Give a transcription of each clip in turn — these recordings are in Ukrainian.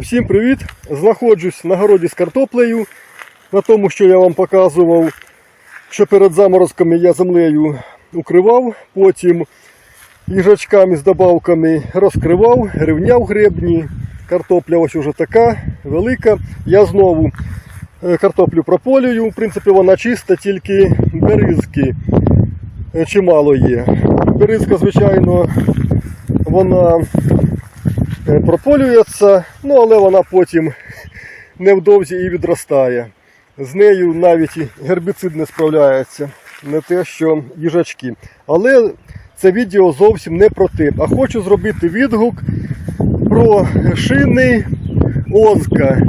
Усім привіт! Знаходжусь на городі з картоплею. На тому, що я вам показував, що перед заморозками я землею укривав, потім їжачками з добавками розкривав, рівняв гребні. Картопля ось уже така велика. Я знову е, картоплю прополюю. В принципі, вона чиста, тільки берізки е, чимало є. Берізка, звичайно, вона прополюється, ну але вона потім невдовзі і відростає. З нею навіть і гербіцид не справляється, не те, що їжачки. Але це відео зовсім не про те. А хочу зробити відгук про шини Озка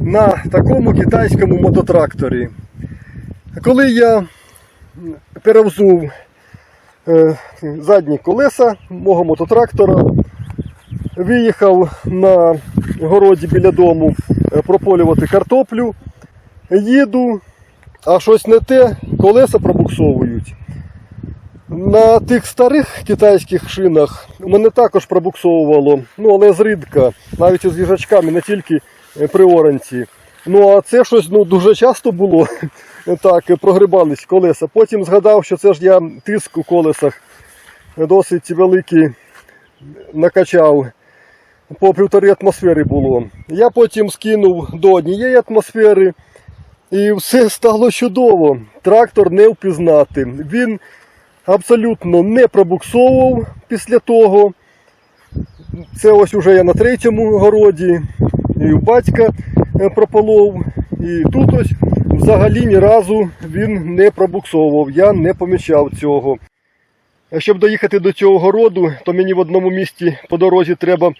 на такому китайському мототракторі. Коли я перевзув е, задні колеса мого мототрактора, виїхав на городі біля дому е, прополювати картоплю, їду, а щось не те, колеса пробуксовують. На тих старих китайських шинах мене також пробуксовувало, ну але зрідка, навіть із їжачками, не тільки е, при оранці. Ну а це щось ну, дуже часто було. Так, прогрибались колеса. Потім згадав, що це ж я тиск у колесах досить великий накачав. По півтори атмосфери було. Я потім скинув до однієї атмосфери і все стало чудово. Трактор не впізнати. Він абсолютно не пробуксовував після того. Це ось уже я на третьому городі. І у батька е, прополов. І тут ось взагалі ні разу він не пробуксовував. Я не помічав цього. Щоб доїхати до цього городу, то мені в одному місці по дорозі треба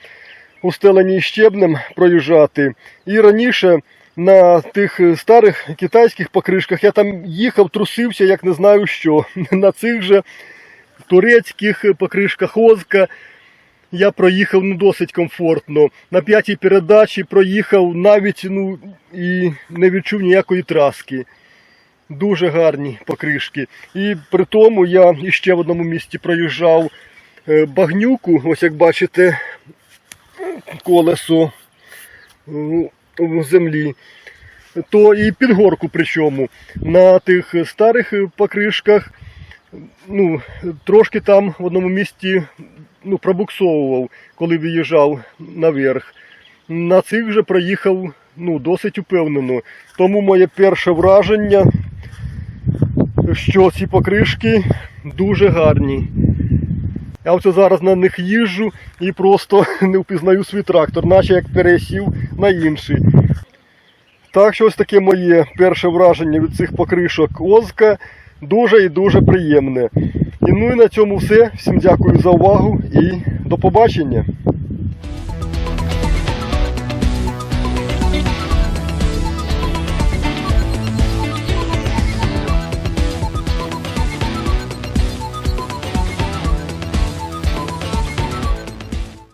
устеленій щебнем проїжджати. І раніше на тих старих китайських покришках я там їхав, трусився, як не знаю що. На цих же турецьких покришках Озка я проїхав ну, досить комфортно. На п'ятій передачі проїхав навіть ну, і не відчув ніякої траски. Дуже гарні покришки. І при тому я іще в одному місці проїжджав е, багнюку, ось як бачите, колесо е, в землі. То і під горку причому на тих старих покришках ну, трошки там в одному місці ну, пробуксовував, коли виїжджав наверх. На цих же проїхав ну, досить упевнено. Тому моє перше враження, що ці покришки дуже гарні. Я оце зараз на них їжджу і просто не впізнаю свій трактор, наче як пересів на інший. Так що ось таке моє перше враження від цих покришок Озка. Дуже і дуже приємне. І ну і на цьому все. Всім дякую за увагу і до побачення.